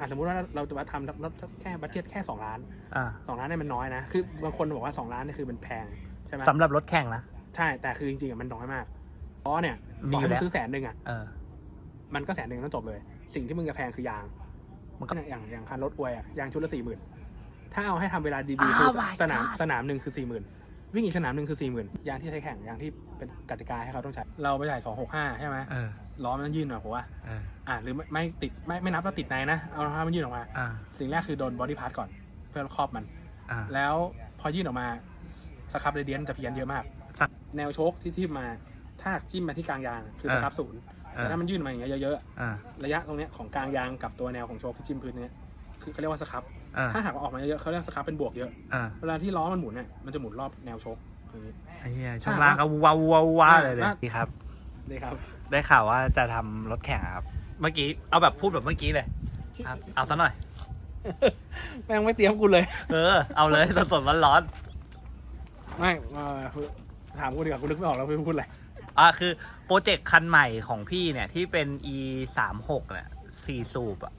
อะสมมติว่าเราจะมาทำแล้วแค่บัตเจ็ตแค่สองล้านอ่าสองล้านเนี่ยมันน้อยนะคือบางคนบอกว่าสองล้านเนี่ยคือมันแพงใช่ไหมสำหรับรถแข่งนะ ใช่แต่คือจริงๆอะมันน้อยมากเพราะเนี่ยมีต่ออยู่ให้แล้มึว งซื้อแสนหนึ่งอะเออ มันก็แสนหนึ่งต้องจบเลย สิ่งที่มึงจะแพงคือยางมันก็ เนี่ยอย่างอย่างคันรถอวยอะยางชุดละสี่หมื่นถ้าเอาให้ทำเวลาดีอ้าๆวคือ my สนาม God สนามหนึ่งคือสี่หมื่นวิ่งอีกสนามหนึ่งคือสี่หมื่นยางที่ใช้แข่งยางที่เป็นกติกาให้เขาต้องใช้เราไปจ่ายสองหกห้าใช่ไหม เออ ล้อมันต้องยื่นหน่อยผมว่าเอออ่าหรือไม่ไม่ติดไม่ไม่นับว่าติดในนะเอาถ้ามันยื่นออกมา อ่าสิ่งแรกคือโดนบอดี้พาร์ทก่อน เพื่อครอบมัน อ่า แล้วพอยื่นออกมาสครับเรเดียนจะเพี้ยนเยอะมาก สักแนวโชคที่ที่มาถ้าจิ้มมาที่กลางยางคือเอสอครับศูนย์เอแต่อถ้ามันยื่นมาอย่างเงี้ยเยอะอ่าๆระยะตรงเนี้ยของกลางยางกับตัวแนวของโชคที่จิ้มพื้นเนี้ยคือเขาเรียกว่าสครับ อ่าถ้าหากว่าออกมาเยอะๆเขาเรียกสครับเป็นบวกเยอะ อ่าเวลาที่ล้อมันหมุนเนี่ยมันจะหมุนรอบแนวโชคอย่างนี้ ไอ้เหี้ยช่วงล่างก็ว้าวว้าวว้าวเลยเลยอะดีครับ นี่ครับ ได้ข่าวว่าจะทำรถแข่งอะครับ เมื่อกี้เอาแบบพูดแบบเมื่อกี้เลยเอาเอาซะหน่อย แม่งไม่เตรียมกูเลย เออ เอาเลยสดๆร้อนไม่เอ่อถามกูดีกว่ากูนึกไม่ออกแล้วไม่พูดอะไร ๆอะคือโปรเจกต์คันใหม่ของพี่เนี่ยที่เป็น e 3 6เนี่ยสี่สูบอะ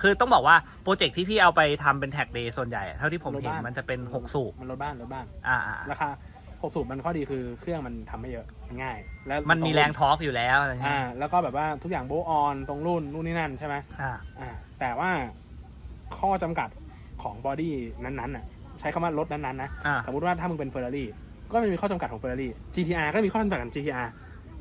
คือต้องบอกว่าโปรเจกต์ที่พี่เอาไปทำเป็นแท็กเดย์ส่วนใหญ่อะเท่าที่ผมเห็นรถบ้าน มันจะเป็น6สูบมันรถบ้านรถบ้าน อ่าอ่าราคา 6สูบมันข้อดีคือเครื่องมันทำไม่เยอะมันง่าย แล้วมันมีแรงทอร์กอยู่แล้วอะไรเงี้อ่ายแล้วก็แบบว่าทุกอย่างโบออนตรงรุ่นนู่นนี่นั่นใช่ไหมอ่าอ่าแต่ว่าข้อจำกัดของบอดี้นั้นๆน่ะใช้คำว่ารถนั้นๆนะ อ่าสมมติว่าถ้ามึงเป็นเฟอร์รารี่ก็จะมีข้อจำกัดของเฟอร์รารี่ GTR ก็มีข้อจำกัดของ GTR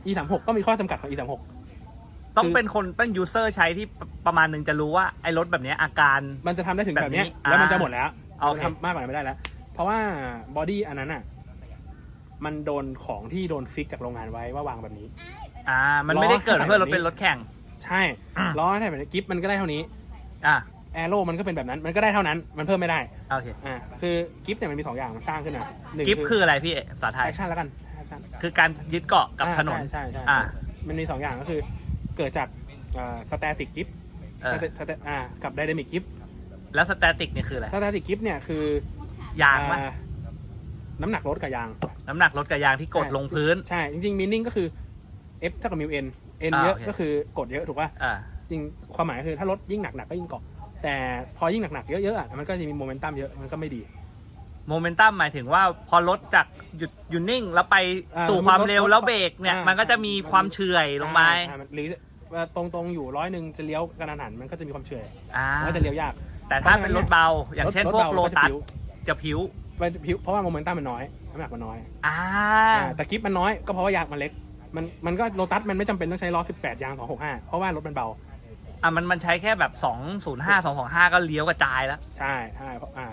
E 3 6 ก็มีข้อจำกัดของ E 3 6 ต้องเป็นคนเป็นยูเซอร์ใช้ที่ประมาณหนึ่งจะรู้ว่าไอ้รถแบบเนี้ยอาการ มันจะทำได้ถึงแบบเนี้ยแบบนี้แล้วมันอ่าจะหมดแล้วโอเค มันทำมากกว่านั้นไม่ได้แล้ว เพราะว่าบอดี้อันนั้นอะ มันโดนของที่โดนฟิกจากโรงงานไว้ว่าวางแบบนี้ อ่า มันไม่ได้เกิดล้อเพื่อรถแบบนี้เป็นรถแข่ง ใช่อ่าล้อให้แบบนี้กิฟมันก็ได้เท่านี้ อ่าแอโร่มันก็เป็นแบบนั้น มันก็ได้เท่านั้น มันเพิ่มไม่ได้ โอเค อ่า คือกิฟต์เนี่ยมันมีสองอย่างมันสร้างขึ้นมาหนึ่งกิฟคืออะไรพี่ภาษาไทยแอคชั่นแล้วกันแอคชั่นคือการยึดเกาะกับถนน ใช่ใช่อ่าใช่มันมีสองอย่างก็คือเกิดจากสแตติกกิฟเอออ่า กับไดนามิกกิฟแล้วสแตติกนี่คืออะไร สแตติกกิฟเนี่ยคือยางปะอ่า น้ำหนักรถกับยาง น้ำหนักรถกับยางที่กดใช่ลงพื้น ใช่ จริงๆมินนิ่งก็คือ F เท่ากับมิว N N อ่าเยอะโอเคก็คือกดเยอะถูกป่ะอ่าจริงความหมายคือถ้ารถยิ่งหนักหนักๆก็ยิ่งเกาะแต่พอยิ่งหนักหนักๆเยอะๆอะมันก็จะมีโมเมนตัมเยอะมันก็ไม่ดีโมเมนตัมหมายถึงว่าพอรถจากหยุดหยุดนิ่ง แล้วไปอ่าสู่ความเร็วรถแล้วเบรกเนี่ยอ่ามัมันก็จะมีความเฉื่อยลงมาอ่าหรือว่าตรงๆอยู่ร้อยหนึ่งจะเลี้ยวกระนันหันมันก็จะมีความเฉื่อยอ่ามันก็จะเลี้ยวยาก แต่ถ้าเป็นรถเบา อย่างเช่นรถพวกเบาโลก็จะตัสผิวจะผิวมันผิว เพราะว่าโมเมนตัมมันน้อยน้ำหนักมันน้อยอ่าอ่าแต่กิฟมันน้อยก็เพราะว่ายางมันเล็ก มันมันก็โลตัสมันไม่จำเป็นต้องใช้ล้อ 18 ยาง 265 เพราะว่ารถมันเบา อะมันมันใช้แค่แบบ 205 225 ก็เลี้ยวกระจายแล้ว ใช่ใช่เพราะอ่า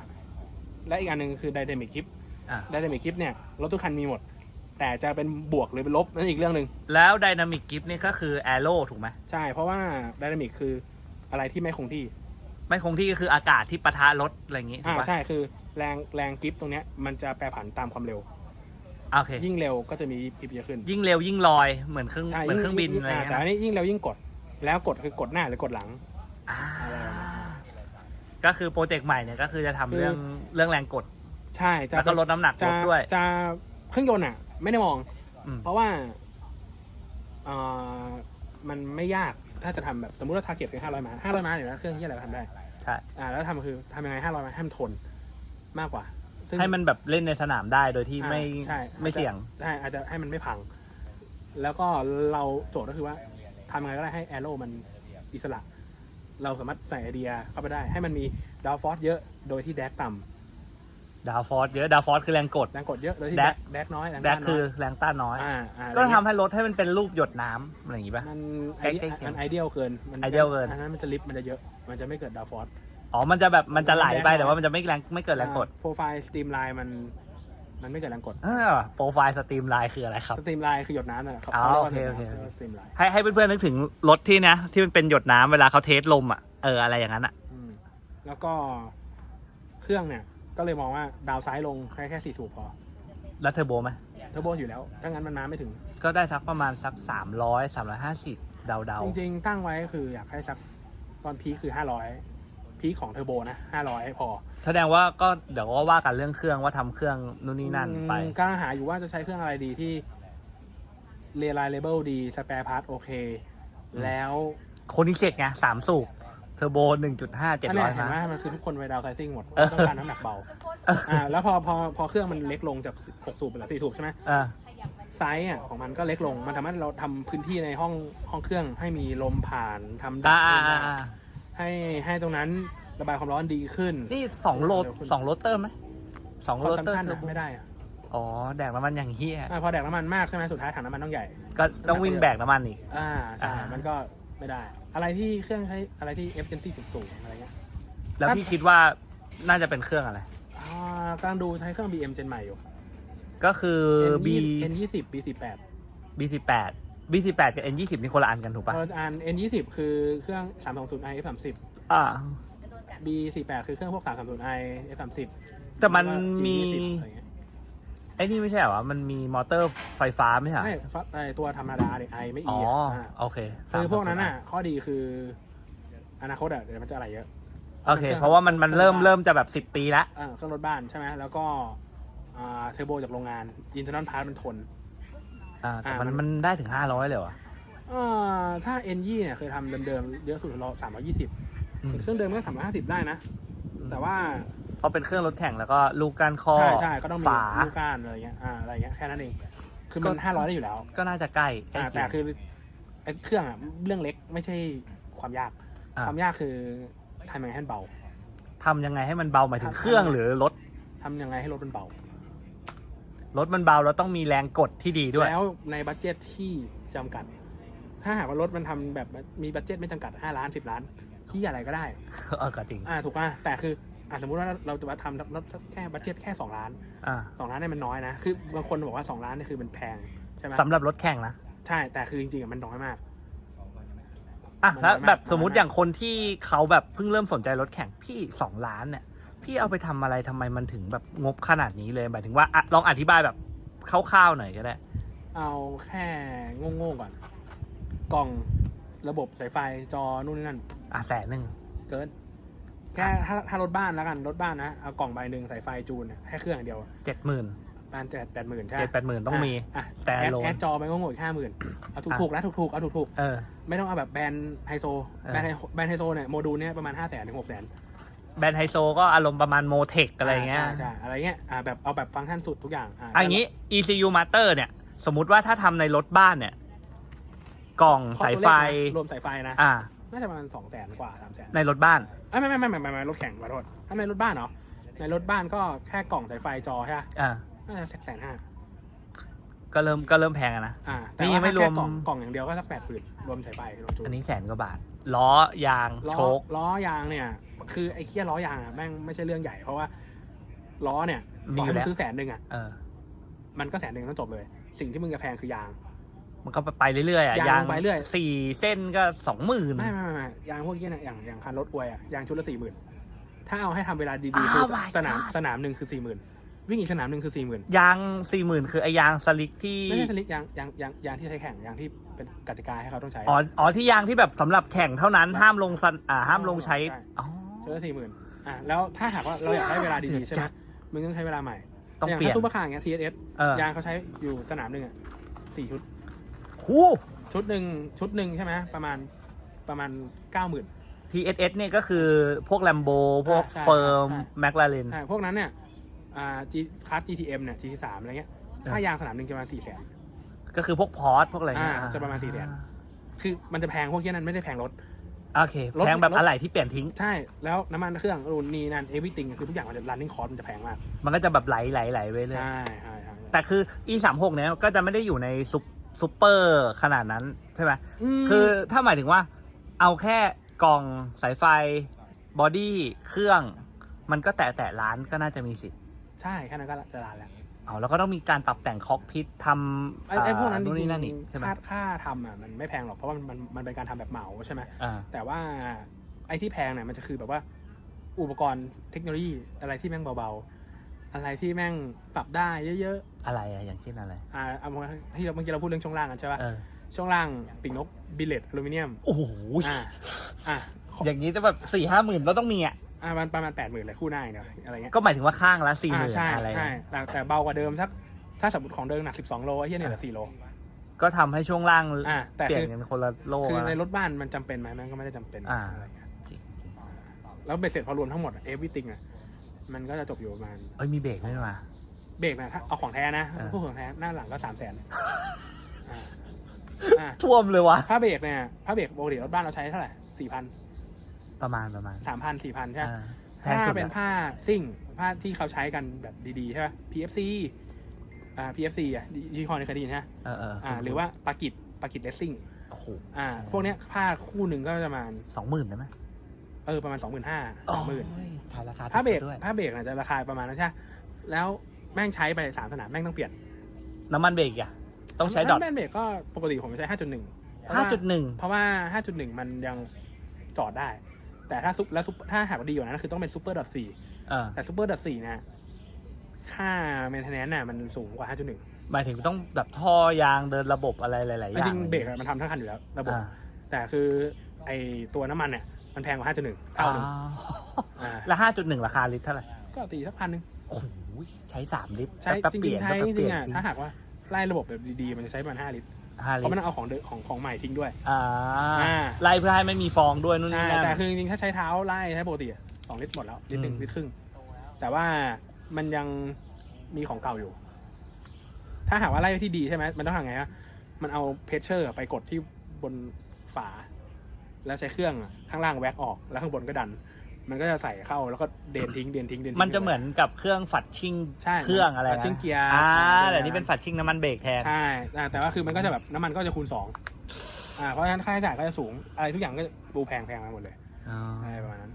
และอีกอันหนึ่งคือไดนามิกกิฟอ่า ไดนามิกกิฟเนี่ยรถทุกคันมีหมด แต่จะเป็นบวกหรือเป็นลบนั่นอีกเรื่องหนึ่งแล้วไดนามิกกิฟนี่ก็คือแอโร่ถูกไหมใช่ เพราะว่าไดนามิกคืออะไรที่ไม่คงที่ไม่คงที่ก็คืออากาศที่ปะทะรถอะไรอย่างงี้ถูอ่ากปะใช่คือ แรงแรงกิฟตรงเนี้ยมันจะแปรผันตามความเร็ว โอเค ยิ่งเร็วก็จะมีกิฟเยอะขึ้นยิ่งเร็วยิ่งลอยเหมือนเครื่องใช่เหมือนเครื่องบินยิ่อะไรอย่างแต่เงี้ยอันนะนี้ยิ่งเร็วยิ่งกด แล้วกดคือกดหน้าหรือกดหลัง อ่าอะไรแบบนั้นก็คือโปรเจกต์ใหม่เนี่ยก็คือจะทำคือเรื่องเรื่องแรงกด ใช่จะแล้วก็ลดน้ำหนักรจะถด้วย จะเครื่องยนต์อะ ไม่ได้มอง อืม เพราะว่าเอ่อมันไม่ยากถ้าจะทำแบบสมมติว่าทาร์เก็ตคือ500ม้า500ม้าอยู่แล้วเครื่องที่อะไรก็ทำได้ใช่ อ่าแล้วทำคือทำยังไง500ม้าให้มันทน มากกว่าซึ่งให้มันแบบเล่นในสนามได้โดยที่อ่าไม่ใช่ไม่เสี่ยง ใช่อาจจะให้มันไม่พัง แล้วก็เราโจทย์ก็คือว่าทำยังไงก็ได้ให้แอโร่มันอิสระ เราสามารถใส่ไอเดียเข้าไปได้ ให้มันมีดาวฟอร์สเยอะโดยที่แดกต่ำดาวฟอร์สเยอะดาวฟอร์สคือแรงกดแรงกดเยอะโดยที่แดแดก กแดกน้อยแรงแดกต้านคือน้ยแรงต้านน้อยอ่าอ่าก็ทำให้รถให้มันเป็นรูปหยดน้ำอะไรอย่างงี้ป่ะ มันใกล้ๆเคียงมันไอเดียลเกิน มัน ideal เกิน อันนั้นมันจะลิฟต์มันจะเยอะ มันจะไม่เกิดดาวฟอร์ส อ๋อ มันจะแบบมันจะไหลไปแรงน้อยแต่ว่ามันจะไม่แรงไม่เกิดแรงกด โปรไฟล์สตรีมไลน์มัน มันไม่เกิดแรงกดโปรไฟล์สตรีมไลน์คืออะไรครับ สตรีมไลน์คือหยดน้ำนั่นแหละเขาอ๋อเขาเรียกว่าโอเคสตรีมไลน์ให้ให้เพื่อนๆนึกถึงรถที่นะที่มันเป็นหยดน้ำเวลาเขาเทสลมอะ เอออะไรอย่างนั้นอะอืมแล้วก็เครื่องเนี่ย ก็เลยมองว่าดาวไซด์ลงแค่แค่สี่สูบพอ แล้วเทอร์โบไหมเทอร์โบอยู่แล้ว ถ้างั้นมันมาไม่ถึง ก็ได้สักประมาณสัก300 350เดาเดาจริงๆตั้งไว้คืออยากให้สักตอนพีคคือห้าร้อย พีคของเทอร์โบนะห้าร้อยพอแสดงว่าก็เดี๋ยวก็ว่ากันเรื่องเครื่องว่าทำเครื่องนู่นนี่นั่นไป อืมกำลังหาอยู่ว่าจะใช้เครื่องอะไรดีที่ reliable ดี spare part โอเค อืม แล้วโคนิเซกไงสามสูบเทอร์โบหนึ่งจุดห้าเจ็ดอันร้เนี้อยยเห็นไหมม้ามันคือทุกคนไปดาวไซซิ่งหมดเออ ต้องการน้ำหนักเบาอ่าแล้วพอพอพอเครื่องมันเล็กลงจาก6สูบเป็น4สูบใช่ไหมอ่าไซส์อะของมันก็เล็กลง มันทำให้เราทำพื้นที่ในห้องห้องเครื่องให้มีลมผ่านทำดัอ่าบอ่าได้อ่า ให้ให้ตรงนั้นระบายความร้อนดีขึ้น นี่สองโลเร็วขึ้นสองโรเตอร์ไหมสองควาโรมเตอร์สำคัญเทออะร์โบไม่ได้อะอ๋อแดกน้ำมันอย่างเฮียอ่าพอแดกน้ำมันมากใช่ไหมสุดท้ายถังน้ำมันต้องใหญ่ ก็ต้องวิ่งแบกน้ำมันอีก อ่าใช่อ่ามั มันก็ไม่ได้ อะไรที่เครื่องใช้อะไรที่ efficiency สูงๆอะไรเงี้ย แล้วพี่คิดว่าน่าจะเป็นเครื่องอะไร อ่ากำลังดูใช้เครื่อง BM Gen ใหม่อยู่ ก็คือ B N 2 0 B 1 8 B สิบแปด B สิบ แปดกับ N ยี่สิบนี่คนละอันกันถูกปะพออ่าน N 2 0 คือเครื่อง 320i F 3 0 อ่า B 4 8 คือเครื่องพวก 330i F 3 0 แต่มันมี ไอ้นี่ไม่ใช่เหรอ มันมีมอเตอร์ไฟฟ้าไม่ใช่เหรอไม่ฟัไอตัวธรรมดาเนี่ย i ไม่อ๋ e ออะโอเคคือพวกนั้น330อะ ข้อดีคือ อนาคตอะเดี๋ยวมันจะอะไรเยอะ โอเค เพราะว่ามันมันเริ่มเริ่มจะแบบสิบ10 ปีละอ่าเครื่องรถบ้านใช่ไหมแล้วก็อ่าเทอร์โบจากโรงงาน internal part มันทน อ่าแต่อ่ามัมันนมันได้ถึงห้าร้อยเลยเหรออ่าถ้า N 2เนี่ยเคยทำเดิมๆเยอะสุดเราสามร้อยยี่สิบอืมเครื่องเดิมก็สามร้อยห้าสิบได้นะ แต่ว่าเพราะเป็นเครื่องรถแข่งแล้วก็ลูกก้านคอใช่ใช่ก็ต้องมีฝา ลูกก้านอะไรเงี้ยอ่าอะไรเงี้ยแค่นั้นเองคือก็มันห้าร้อยได้อยู่แล้วก็น่าจะใกล้ใกล้อ่าเคีแต่ยง คือไอ้เครื่องอะเรื่องเล็กไม่ใช่ความยาก อ่า ความยากคือทำยังไงให้มันเบาทำยังไงให้มันเบาหมายถึงเครื่องหรือรถทำยังไงให้รถมันเบา รถมันเบาแล้วต้องมีแรงกดที่ดีด้วย แล้วในบัตเจ็ตที่จำกัด ถ้าหากว่ารถมันทำแบบมีบัตเจ็ตไม่จำกัด 5 ล้าน 10 ล้านที่อะไรก็ได้ เออก็จริง อ่าถูกป่ะแต่คืออ่าสมมุติว่าเราจะมาทำรถแค่บัตเจ็ตแค่ 2 ล้าน อ่า2 ล้านเนี่ยมันน้อยนะ คือบางคนบอกว่า 2 ล้านเนี่ยคือมันแพงใช่ไหมสำหรับรถแข่งนะ ใช่แต่คือจริงๆอะมันน้อยมาก อะมันแล้วน้อยมากแบบสมมติน้อยมาก อย่างคนที่เขาแบบเพิ่งเริ่มสนใจรถแข่งพี่สองล้านเนี่ย พี่เอาไปทำอะไรทำไมมันถึงแบบงบขนาดนี้เลยหมายถึงว่าอะลองอธิบายแบบคร่าวๆหน่อยก็ได้ เอาแค่โง่ๆก่อน กล่องระบบสายไฟจอนู่นนี่นั่น อะแสนหนึ่งเกินแค่ถ้าถ้ารถบ้านแล้วกันรถบ้านนะเอากล่องใบหนึ่งสายไฟจูนเนี่ยแค่เครื่องอย่างเดียวเจ็ดหมื่นบ้านแปดแปดหมื่นใช่ไหมเจ็ดแปดหมื่นต้องมีอะ Stand แอด alone แอดจอไปก็งงอีกห้าหมื่นเอาถูกๆนะถูกๆเอาถูกเออๆไม่ต้องเอาแบบแบรนด์ไฮโซเออแบรนด์ไฮแบรนด์ไฮโซเนี่ยโมดูลเนี่ยประมาณห้าแสนถึงหกแสน แบรนด์ไฮโซก็อารมณ์ประมาณโมเทคอะไรเงี้ย ใช่ใช่อะไรเงี้ยอ่าแบบเอาแบบฟังก์ชันสุดทุกอย่างอ่าอันนี้ ECU Master เนี่ย สมมุติว่าถ้าทำในรถบ้านเนี่ย กล่องข้อสายตัวไฟเลขนะรวมสายไฟนะ อ่า น่าจะประมาณสองแสนกว่าสามแสนในรถบ้าน ไม่ไม่ไม่ไม่ไม่ไม่รถแข่งขอโทษถ้าในรถบ้านเนาะในรถบ้านก็แค่กล่องสายไฟจอใช่ไหมอ่า น่าจะแสนห้าก็เริ่มก็เริ่มแพงอะนะ อ่าแต่นี่ว่าไม่ถ้ารวม แค่กล่องกล่องอย่างเดียวก็สักแปดหมื่นรวมสายไฟรวมจูนอันนี้แสนกว่าบาท ล้อยางล้อโชค ล้อยางเนี่ย คือไอ้เคี้ยล้อยางอะแม่งไม่ใช่เรื่องใหญ่เพราะว่าล้อเนี่ยมีต่ออยู่ให้แล้มันวซื้อแสนหนึ่งอะเออ มันก็แสนหนึ่งต้องจบเลย สิ่งที่มึงจะแพงคือยาง มันก็ไปเรื่อยๆอะยางยางไปเรื่อย สี่เส้นก็สองหมื่นไม่ไม่ไม่ไม่ยางพวกนี้เนี่ยอย่างอย่างคันรถอวยอะยางชุดละสี่หมื่นถ้าเอาให้ทำเวลาดีอ้าๆวคือ my สนาม God สนามหนึ่งคือสี่หมื่นวิ่งอีกสนามหนึ่งคือสี่หมื่นยางสี่หมื่นคือไอยางสลิกที่ ไม่ใช่สลิกยางยางยางยางที่ใช้แข่งยางที่เป็นกติกาให้เขาต้องใช้ อ๋อ อ๋อ ที่ยางที่แบบสำหรับแข่งเท่านั้น ห้ามลงสันอ่า ห้ามลงใช้ใช่อ๋อ ชุดละสี่หมื่นอะแล้วถ้าหากว่าเราอยากได้เวลาดีๆใช่ไหมจัดมึงต้องใช้เวลาใหม่ต้องอย่างเปลี่ยนถ้าซูเปอร์คาร์อย่างเงี้ย TSS เออยางเขาใช้อยู่สนามหนึ่งอะสี่ชุดหูชุดหนึ่งชุดหนึ่งใช่ไหมประมาณประมาณเก้าหมื่น TSS เนี่ยก็คือพวกแลมโบพวกอ่าใช่เฟิร์มใช่แมคลาเรนพวกนั้นเนี่ยอ่าจีคัส GTM เนี่ย GT3 อะไรเงี้ยอ่าถ้ายางสนามหนึ่งจะประมาณสี่แสนก็คือพวกพอร์ตพวกอะไรเงี้ยอ่าจะประมาณ4แสนคือมันจะแพงพวกเนี้ยนั้นไม่ได้แพงรถ โอเค รถ แพงแบบรถอะไรที่เปลี่ยนทิ้ง ใช่ แล้วน้ำมันเครื่องรุ่นนี้นั่น everything คือทุกอย่างมันจะ running cost มันจะแพงมาก มันก็จะแบบไหลไหลไหลไปเลย ใช่ใช่ใช่แต่คือ e 3 6เนี่ยก็จะไม่ได้อยู่ในซุปซุปเปอร์ขนาดนั้นใช่ไหมมคือถ้าหมายถึงว่า เอาแค่กล่องสายไฟ บอดี้เครื่อง มันก็แตะแตะล้านก็น่าจะมีสิทธิ์ ใช่ แค่นั้นก็จะรันแล้ว เอาแล้วก็ต้องมีการปรับแต่งคอกพิททำไอ้ไอ้พวกนั้นจนู่นรินี่งนั่นอีกใช่ไหมๆค่าค่าทำอะมันไม่แพงหรอกเพราะว่ามันมันมันเป็นการทำแบบเหมาใช่ไหมอ่าแต่ว่าไอ้ที่แพงเนี่ยมันจะคือแบบว่าอุปกรณ์เทคโนโลยีอะไรที่แม่งเบาๆ อะไรที่แม่งปรับได้เยอะอะไรอะอย่างเช่นอะไรๆอ่าเอามาที่เราเมื่อกี้เราพูดเรื่องช่วงล่างกันใช่ป่ะเออช่วงล่างปีกนกบิลเลตอลูมิเนียม โอ้โหอ่าอ่าอย่างนี้จะแบบสี่ห้าหมื่นเราต้องมีอะ อ่ามันประมาณแปดหมื่นเลยคู่หน้าอย่างเดียวอะไรเงี้ยก็หมายถึงว่าข้างละสี่หอ่ามื่นใช่อะไร ใช่แต่แต่เบากว่าเดิมสักถ้าสมมติของเดิมหนักสิบสองโลไอ้เหี้ยเนี่ยเหลือสี่โล ก็ทำให้ช่วงล่างอ่าแต่เปลี่ยคืนอกันคนละโลคืออะในรถบ้านมันจำเป็นไหมมันก็ไม่ได้จำเป็นอ่าอะไรเงี้ยแล้วเบ็ดเสร็จพอรวมทั้งหมดเอฟวิติงอะมันก็จะจบอยู่ประมาณเอ้ยมีเบรกไหมมาเบรกนะถ้าเอาของแท้นะอ่าพวกของแท้หน้าหลังก็สามแสนอ่าท่วมเลยวะ ผ้าเบรกเนี่ยผ้าเบรกปกติรถบ้านเราใช้เท่าไหร่สี่พัน ประมาณประมาณสามพันสี่พันใช่ไหมอ่าแพงถ้าสุดเป็นอะผ้าซิ่งผ้าที่เขาใช้กันแบบดีๆใช่ไหม PFC อ่า PFC อะยี่ห้อนี้เคยได้ยินใช่ไหมเออเอออ่า หรือว่าปากิดปากิดเลสซิ่งโอ้โหอ่า พวกเนี้ยผ้าคู่หนึ่งก็ประมาณสองหมื่นได้ไหมเออประมาณสองหมื่นห้าสองหมื่น โยขายราคาผ้าเบรกถูด้วยผ้าเบรกอาจจะราคาประมาณนั้นใช่ไหมแล้วแม่งใช้ไปสามสนามแม่งต้องเปลี่ยนน้ำมันเบรกอะต้องใช้ดอทแม่งเบรกก็ปกติผมใช้ห้าจุดหนึ่งห้าจุดหนึ่งเพราะว่าห้าจุดหนึ่งมันยังจอดได้ แต่ถ้าซุปแล้วซุปถ้าหากว่าดีกว่านั้นคือต้องเป็นซูเปอร์ดอทสี่เออแต่ซูเปอร์ดอทสี่เนี่ยค่าเมนเทนแนนน่ะมันสูงกว่า 5.1หมายถึงต้องแบบท่อยางเดินระบบอะไรหลายๆอย่างจริงๆเบรกอะมันทำทั้งคันอยู่แล้วระบบ อ่าแต่คือไอตัวน้ำมันเนี่ยมันแพงกว่า 5.1เท่าหนึ่งอ๋ออ่าแล้วห้าจุดหนึ่งราคาลิตรเท่าไหร่ก็ตีสักพันหนึ่งโอ้โหใช้สามลิตรใช้แป๊บจๆเปริลี่งยนๆใช้แป๊บจๆเปริลี่งยนๆอะทิ้งถ้าหากว่าไล่ระบบแบบดีๆ มันจะใช้ประมาณ5ลิตร ห้าเพลิราะมันตรต้องเอาของเดิมของของใหม่ทิ้งด้วย อ่าอ่า ไล่เพื่อให้ไม่มีฟองด้วยนู่นใช่นี่นั่นแต่คือจริงๆถ้าใช้เท้าไล่ใช้ปกติอะสองลิตรหมดแล้วลิตรหนึ่งอืมลิตรครึ่ง แต่ว่ามันยังมีของเก่าอยู่ ถ้าหากว่าไล่ที่ดีใช่ไหมมันต้องทำไงอะมันเอาเพชเชอร์ไปกดที่บนฝา แล้วใช้เครื่องอะข้างล่างแว็กออกแล้วข้างบนก็ดัน มันก็จะใส่เข้าแล้วก็เดนทิ้งเดนทิ้งเดนทิ้งมันจะเหมือนกับเครื่องฝัดชิ่งใช่เครื่องอะไรฝัดนะชิ่งเกียร์อ่าอะไรแต่นี่เป็นฝัดชิ่งน้ำมันเบรกแทนใช่อ่าแต่ว่าคือมันก็จะแบบน้ำมันก็จะคูณสองอ่าเพราะฉะนั้นค่าใช้จ่ายก็จะสูงอะไรทุกอย่างก็ดูแพงแพงมาหมดเลยอ๋ออะไรประมาณนั้น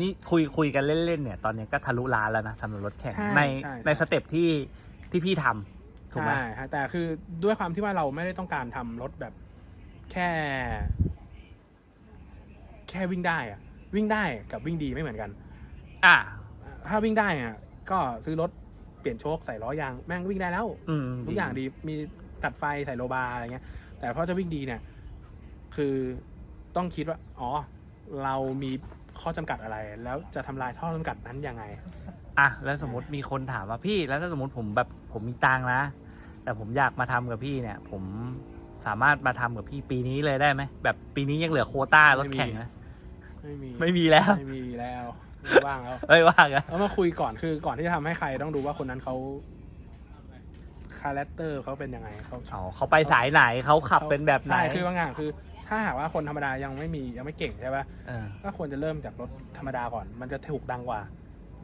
นี่คุยคุยกันเล่นๆเนี่ยตอนนี้ก็ทะลุล้านแล้วนะสำหรับรถแข่งใช่ในใช่ในสเต็ปที่ที่พี่ทำถูกไหมใช่ฮะแต่คือด้วยความที่ว่าเราไม่ได้ต้องการทำรถแบบแค่ แค่วิ่งได้อะ วิ่งได้กับวิ่งดีไม่เหมือนกัน อะถ้าวิ่งได้อะก็ซื้อรถเปลี่ยนโชคใส่ล้อยางแม่งวิ่งได้แล้วอืมทุกอย่างดีมีตัดไฟใส่โลบาร์อะไรเงี้ย แต่พอจะวิ่งดีเนี่ย คือต้องคิดว่า อ๋อ เรามีข้อจำกัดอะไร แล้วจะทำลายข้อจำกัดนั้นยังไง อะแล้วสมมติมีคนถามว่าพี่ แล้วถ้าสมมติผมแบบผมมีตังค์นะ แต่ผมอยากมาทำกับพี่เนี่ย ผมสามารถมาทำกับพี่ปีนี้เลยได้ไหมแบบปีนี้ยังเหลือโควต้ารถแข่งนะ ไม่มีไม่มีแล้ว ไม่มีแล้วไม่ว่างแล้วเอ้ยว่ากันแล้วมาคุยก่อนคือก่อนที่จะทำให้ใครต้องดูว่าคนนั้นเขาคาแรคเตอร์เขาเป็นยังไงเขาอ๋อเขาไปสายไหนเขาขับเป็นแบบไหนใช่คือบางอย่างคือ ถ้าหากว่าคนธรรมดายังไม่มียังไม่เก่งใช่ปะเออก็ควรจะเริ่มจากรถธรรมดาก่อน มันจะถูกดังกว่า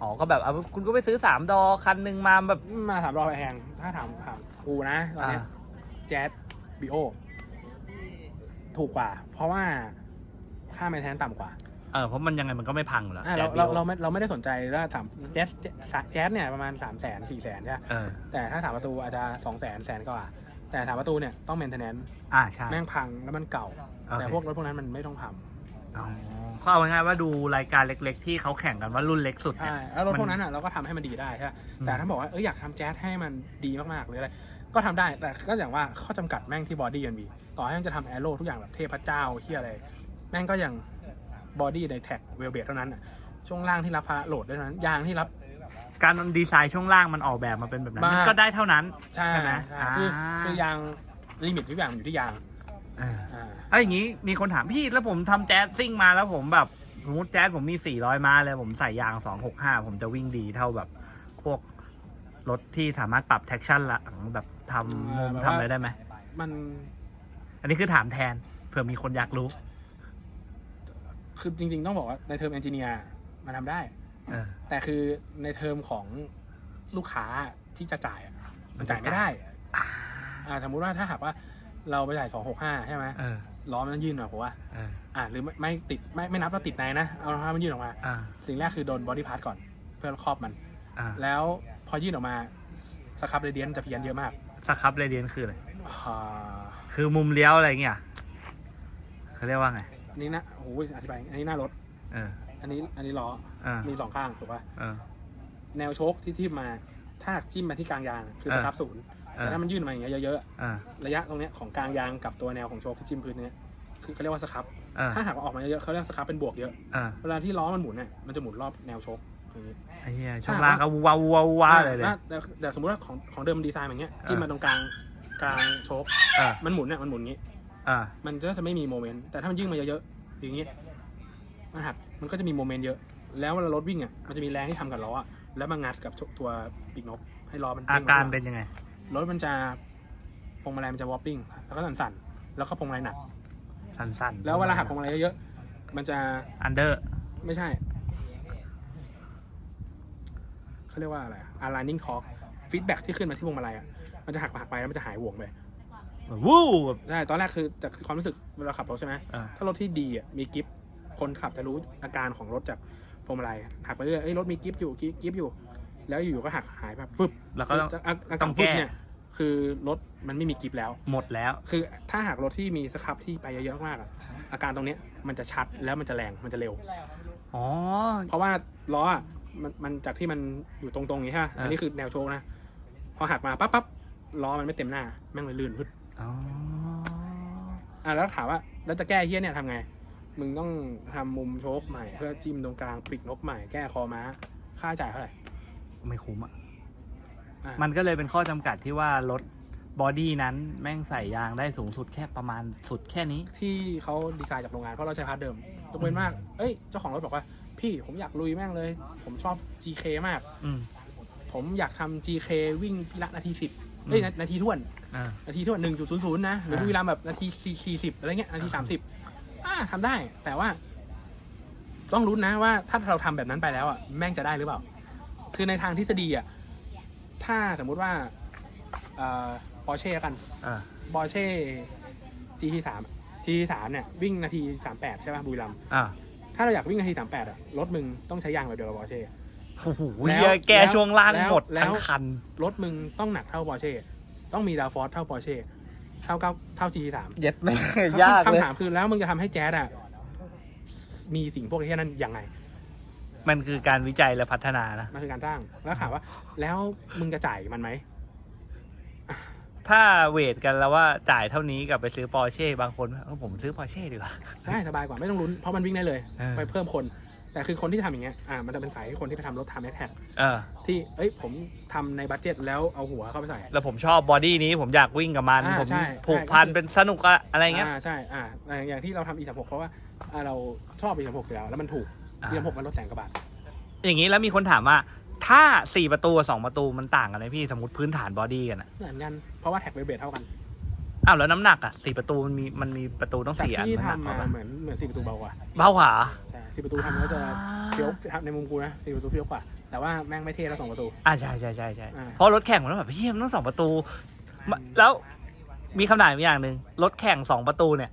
อ๋อก็แบบเอาคุณก็ไปซื้อสามดอคันหนึ่งมาแบบมาถามรอแพงถ้าถามถามกูนะตอนเนี้ยอ่า แจ๊สบีโอถูกกว่า เพราะว่า ค่าแมนเทนต่ำกว่าเออเพราะมันยังไงมันก็ไม่พังอยู่แล้วอะแจ๊เราสเราบิโอเราไม่เราไม่ได้สนใจว่าถามแจ๊สแจ๊สแจ๊สเนี่ยประมาณสามแสนสี่แสนใช่ปะเออแต่ถ้าถามประตูอาจจะสองแสนแสนกว่า แต่ถามประตูเนี่ยต้องแมนเทนแนนอ่าใช่แม่งพังแล้วมันเก่า โอเคแต่พวกรถพวกนั้นมันไม่ต้องทำอ๋อก็เอาง่ายๆว่าดูรายการเล็กๆ ที่เขาแข่งกันว่ารุ่นเล็กสุดเนี่ใช่ย แล้วรถมันพวกนั้นอะเราก็ทำให้มันดีได้ใช่ปะอืม แต่ถ้าบอกว่าเอออยากทำแจ๊สให้มันดีมากๆหรืออะไรก็ทำได้แต่ก็อย่างว่าข้อจำกัดแม่งที่บอดี้มันมีต่อให้มันจะทำแอโร่ทุกอย่างแบบเทพเจ้าเฮียอะไร แม่งก็ยังบอดี้ในแท็กเวลเบทเท่านั้นอะช่วงล่างที่รับพาโหลดได้เท่านั้นยางที่รับ การดีไซน์ช่วงล่างมันออกแบบมาเป็นแบบนั้นมากมั นก็ได้เท่านั้นใช่ใช่ไหมใช่อ่าคือคือยางลิมิตทุกอย่างอยู่ที่ยางเอออ่า เอาอย่างนี้มีคนถามพี่แล้วผมทำแจ๊สซิ่งมาแล้วผมแบบสมมติแจ๊สผมมี 400 ม้าเลยผมใส่ยาง 265 ผมจะวิ่งดีเท่าแบบ พวกรถที่สามารถปรับแท็กชั่นละแบบทำมุมทำอะไรได้ไหม มันอันนี้คือถามแทนเผื่อมีคนอยากรู้ คือจริง ๆ ต้องบอกว่าในเทอมเอนจิเนียร์มันทำได้เออแต่คือในเทอมของลูกค้าที่จะจ่ายอะมันจ่ายไม่ได้อ่าสมมุติว่าถ้าหากว่าเราไปจ่ายสองหกห้าใช่ไหมเออล้อมันยื่นออกผมว่าเอออ่าหรือไม่ไม่ติดไม่ไม่นับว่าติดในนะ เอาล้อมันยื่นออกมา อ่าสิ่งแรกคือโดนบอดี้พาร์ทก่อน เพื่อครอบมัน อ่าแล้วพอยื่นออกมาสครับเรเดียนจะเพี้ยนเยอะมากสครับเรเดียนคืออะไร อ่าคือมุมเลี้ยวอะไรเงี้ยเขาเรียกว่าไง อันนี้นะโอ้ยอธิบายอันนี้หน้ารถเอออันนี้อันนี้ล้ออ่า มีสองข้างถูกป่ะเออแนวโชคที่ทิ่มมาถ้าจิ้มมาที่กลางยางคือเออสครับศูนย์เอแต่อถ้ามันยื่นออกมาอย่างเงี้ยเยอะๆอ่าระยะตรงเนี้ยของกลางยางกับตัวแนวของโชคที่จิ้มพื้นเนี้ยคือเขาเรียกว่าสครับอ่า ถ้าหากว่าออกมาเยอะๆเขาเรียกสครับเป็นบวกเยอะอ่า เวลาที่ล้อมันหมุนเนี่ยมันจะหมุนรอบแนวโชคอย่างนี้ ไอ้เหี้ยช่วงล่างก็ว้าวว้าวว้าวเลยเลยอะแต่แต่สมมติว่าของของเดิมมันดีไซน์อย่างเงี้ยจิ้มมาตรงกลางกลางโชคอ่า มันหมุนเนี่ยมันหมุนอย่างงี้ อ่า มันก็จะไม่มีโมเมนต์แต่ถ้ามันยื่นมาเยอะๆอย่างงี้มันหักมันก็จะมีโมเมนต์เยอะ แล้วเวลารถวิ่งอะมันจะมีแรงที่ทำกับล้ออะแล้วมางัดกับตัวปีกนก ให้ล้อมันอาเด้งการลงมเป็นยังไงรถมันจะพวงมาลัยมันจะวอปปิ้งแล้วก็สั่นๆแล้วก็พวงมาลัยหนัก สั้นๆแล้วเวลาหักพวงมาลัยเยอะๆมันจะอันเดอร์ไม่ใช่เขาเรียกว่าอะไรอะ aligning torque feedback ที่ขึ้นมาที่พวงมาลัยอะมันจะหักไปหักไปแล้วมันจะหายห่วงไป วู้แบบ ใช่ตอนแรกคือจากความรู้สึกเวลาขับรถใช่ไหมอ่า ถ้ารถที่ดีอะมีกิฟคนขับจะรู้อาการของรถจากพวงมาลัยหักไปเรื่อยเอ้ยรถมีกิฟอยู่กิฟกิฟอยู่ แล้วอยู่ๆก็หักหายแบบฟึบแล้วก็ต้องอาอาต้การองฟึบแก้เนี่ยคือรถมันไม่มีกิฟแล้ว หมดแล้ว คือถ้าหากรถที่มีสครับที่ไปเยอะๆมากอะอาการตรงเนี้ยมันจะชัดแล้วมันจะแรงมันจะเร็ว อ๋อ เพราะว่าล้ออะมันมันจากที่มันอยู่ตรงๆอย่างนี้ใช่ไหมอ่า อันนี้คือแนวโชว์นะ พอหักมาปั๊บปั๊บล้อมันไม่เต็มหน้า แม่งเลยลื่นพึด อ๋ออะแล้วถามว่าแล้วจะแก้เฮี้ยเนี่ยทำไง มึงต้องทำมุมโชคใหม่ เพื่อจิ้มตรงกลางปีกนกใหม่แก้คอม้า ค่าใช้จ่ายเท่าไหร่ ไม่คุ้มอะ อะ มันก็เลยเป็นข้อจำกัดที่ว่ารถบอดี้นั้นแม่งใส่ยางได้สูงสุดแค่ประมาณสุดแค่นี้ ที่เขาดีไซน์จากโรงงาน เพราะเราใช้พาร์ทเดิมยกเว้นมาก เอ้ย เจ้าของรถบอกว่า พี่ผมอยากลุยแม่งเลย ผมชอบ GK มาก อืม ผมอยากทำ GK วิ่งพิละนาทีสิบ เอ้ยนานาทีท่วน อ่า นาทีท่วนหนึ่งจุดศูนย์ศูนย์นะหรืออ่าบุรีรัมย์แบบนาทีสี่สิบอะไรเงี้ยนาทีสามสิบอ่าทำได้ แต่ว่า ต้องรู้นนะว่าถ้าเราทำแบบนั้นไปแล้วอะแม่งจะได้หรือเปล่า คือในทางทฤษฎีอะถ้าสมมุติว่าเอ่อปอร์เช่กันอ่าปอร์เช่ GT สาม GT สามเนี่ย วิ่งนาทีสามแปดใช่ป่ะบุรีรัมย์อ่าถ้าเราอยากวิ่งนาทีสามแปดอะรถมึงต้องใช้ยางแบบเดียวกับปอร์เช่ โอ้โหแล้วเหี้ยแกแล้วช่วงล่างแล้วหมดแล้ว ทั้งคัน รถมึงต้องหนักเท่าปอร์เช่ต้องมีดาวฟอร์เท่าปอร์เช่เท่าเก้าเท่า GT สามเย็ดแม่ยากเลย คำถามคือแล้วมึงจะทำให้แจ๊ดอะมีสิ่งพวกนี้นั้นยังไง มันคือการวิจัยและพัฒนานะ มันคือการสร้างแล้วถามว่า แล้วมึงจะจ่ายมันไหม ถ้าเวทกันแล้วว่าจ่ายเท่านี้กับไปซื้อปอร์เช่บางคนเออผมซื้อปอร์เช่ดีกว่า ได้สบายกว่าไม่ต้องลุ้นเพราะมันวิ่งได้เลย เออ ไปเพิ่มคน แต่คือคนที่ทำอย่างเงี้ยอ่ามันจะเป็นสายคนที่ไปทำรถทำแอคแท็กเออ ที่เอ้ยผมทำในบัตเจ็ตแล้วเอาหัวเข้าไปใส่ แล้วผมชอบบอดี้นี้ผมอยากวิ่งกับมัน อ่าผมใช่ผูกพันใช่ เป็นสนุกอะอะไรเงี้ยอ่าใช่อ่าอย่างที่เราทำ e 3 6เพราะว่าอ่าเราชอบ e 3 6อยู่แล้วแล้วมันถูก อ่า e 3 6มันลดแสนกว่าบาทอย่างนี้แล้วมีคนถามว่า ถ้าสี่ประตูกับสองประตูมันต่างกันไหมพี่สมมติพื้นฐานบอดี้กันอะเหมือนกันเพราะว่าแท็กเบรเท่ากันอ้าวแล้วน้ำหนักอะสี่ประตูมันมีมันมีประตูต้องแต่สี่อันที่น้ำหนักทำเท่ามากันเหมือนเหมือนสี่ประตูเบากว่าเบากว่าใช่ สี่ประตูทำแล้วจะเฟี้ยวในมุมกูนะสี่ประตูเฟี้ยวกว่า แต่ว่าแม่งไม่เท่แล้วสองประตู อ่าใช่ใช่ใช่ใช่อ่า เพราะรถแข่งมันต้องแบบเฮียมันต้องสองประตูมาแล้วมีคำถามอีกอย่างหนึ่งรถแข่งสองประตูเนี่ย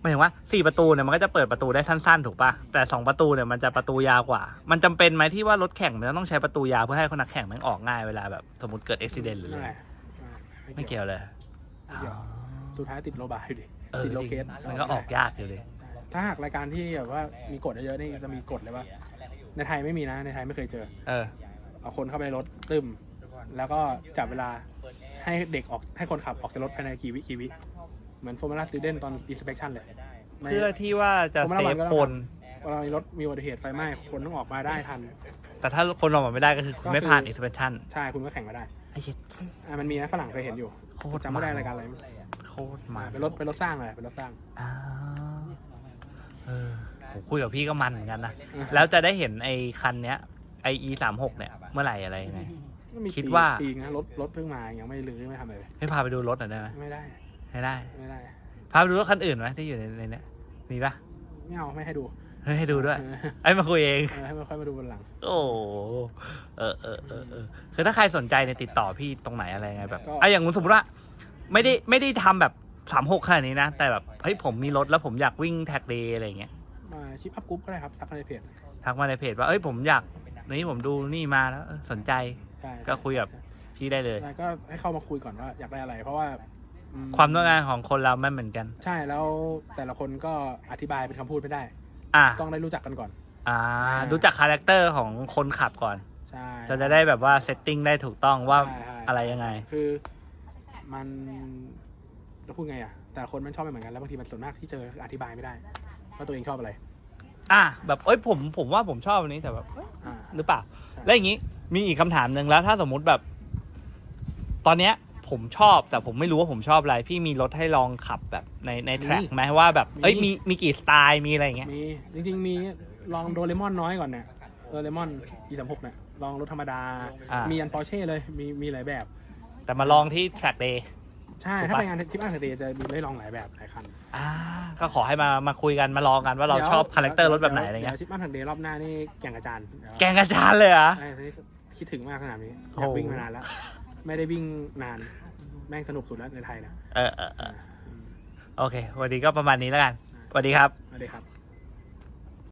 หมายถึงว่าสี่ประตูเนี่ยมันก็จะเปิดประตูได้สั้นๆ ถูกปะแต่สองประตูเนี่ยมันจะประตูยาวกว่า มันจำเป็นไหมที่ว่ารถแข่งมันต้องใช้ประตูยาวเพื่อให้คนนักแข่งมันออกง่ายเวลาแบบสมมติเกิดอุบิเหตุหรืออะนั่นไรแหละอ่าไม่เกี่ยวเลย ไม่เกี่ยวสุดท้ายติดโลบาอยู่ดิเออติดโลเคสมันก็ออกยากอยู่เลย ถ้าหากรายการที่แบบว่ามีกฎเยอะๆนี่จะมีกฎเลยว่าในไทยไม่มีนะ ในไทยไม่เคยเจอ เออ เอาคนเข้าไปในรถตึมแล้วก็จับเวลาให้เด็กออกให้คนขับออกจากรถภายในกี่วิกี่วิเหมือนฟอร์มูล่าสตูเดนตอนอินสเปคชั่นเลยไม่เพื่อที่ว่าจะผมเซว่าฟมันก็ต้องคนเวลามีรถมีอุบัติเหตุไฟไหม้คนต้องออกมาได้ทัน แต่ถ้าคนออกมาไม่ได้ก็คือคุณไม่ผ่านก็คือ inspection ใช่คุณก็แข่งมาได้ไอ้เหี้ยอะมันมีนะฝรั่งเคยเห็นอยู่โคตรจำไม่ได้มันรายการอะไรโคตรมันเป็นรถเป็นรถสร้างเลยเป็นรถสร้างอ้าว เออผมคุยกับพี่ก็มันเหมือนกันนะ แล้วจะได้เห็นไอ้คันเนี้ยไอ e สามหกเนี่ย เมื่อไหร่อะไรยังไงมีคิดว่า ปีกนะรถรถเพิ่งมายังไม่รื้อไม่ทำอะไรเลยให้พาไปดูรถหน่อยได้ไหมไม่ได้ให้ได้ ไม่ได้พาไปดูรถคันอื่นไหมที่อยู่ในในเนี้ยมีปะไม่เอาไม่ให้ดูเฮ้ยให้ดูด้วย เออไอ้มาคุยเอง เออให้มาค่อยมาดูบนหลัง โอ้โหเออเออเออเออคือถ้าใครสนใจเนี่ยติดต่อพี่ตรงไหนอะไรยังไงแบบก็ไอ้อย่างสมมติว่า ไม่ได้ไม่ได้ทำแบบ สามหกขนาดนี้นะ แต่แบบเฮ้ยผมมีรถแล้วผมอยากวิ่งแท็กเดย์อะไรอย่างเงี้ยมาชิปอัพกรุ๊ปก็ได้ครับทักมาในเพจทักมาในเพจว่าเอ้ยผมอยากนี่ผมดูนี่มาแล้วเออสนใจใช่ก็คุยกับพี่ได้เลยใช่ก็ให้เข้ามาคุยก่อนว่าอยากได้อะไร เพราะว่าอืความต้องการของคนเราไม่เหมือนกัน ใช่แล้วแต่ละคนก็อธิบายเป็นคำพูดไม่ได้ อะต้องได้รู้จักกันก่อน อ่าอ่ารู้จักคาแรคเตอร์ของคนขับก่อน ใช่จะจะได้แบบว่าเซตติ้งได้ถูกต้องว่าใช่ใช่อะไรยังไง คือมันเรา พูดไงอะ แต่ละคนมันชอบไม่เหมือนกัน แล้วบางทีมันส่วนมากที่เจออธิบายไม่ได้ว่าตัวเองชอบอะไร อะแบบเอ้ยผมผมว่าผมชอบอันนี้แต่แบบเอ้ยอ่า หรือเปล่า ใช่ แล้วอย่างนี้มีอีกคำถามหนึ่งแล้ว ถ้าสมมุติแบบ ตอนเนี้ย ผมชอบแต่ผมไม่รู้ว่าผมชอบอะไร พี่มีรถให้ลองขับแบบในในแทร็กไหมว่าแบบเอ้ยมีมีกี่สไตล์มีอะไรอย่างเงี้ยมีจริงๆมีลองโดเรมอนน้อยก่อนเนี่ยโดเรมอน e 3 6เนี่ยลองรถธรรมดา อ่ามีมีอันปอร์เช่เลยมีมีหลายแบบ แต่มาลองที่ track day ใช่ ถูกปะถ้าไปงานทริปอาร์เดย์จะมีได้ลองหลายแบบหลายคันอ่าก็ขอให้มามาคุยกันมาลองกันว่าเราชอบคาแรคเตอร์รถแบบไหนอะไรเงี้ยทริปอาร์เดย์รอบหน้านี่แก่งอาจารย์เดี๋ยวแกงอาจารย์เลยเหรอใช่นี่คิดถึงมากขนาดนี้อโอ้ยากวิ่งมานานแล้ว ไม่ได้วิ่งนานแม่งสนุกสุดแล้วในไทยนะเออเออเออโอเค วันนี้ก็ประมาณนี้แล้วกันสวัสดีครับสวัสดีครับ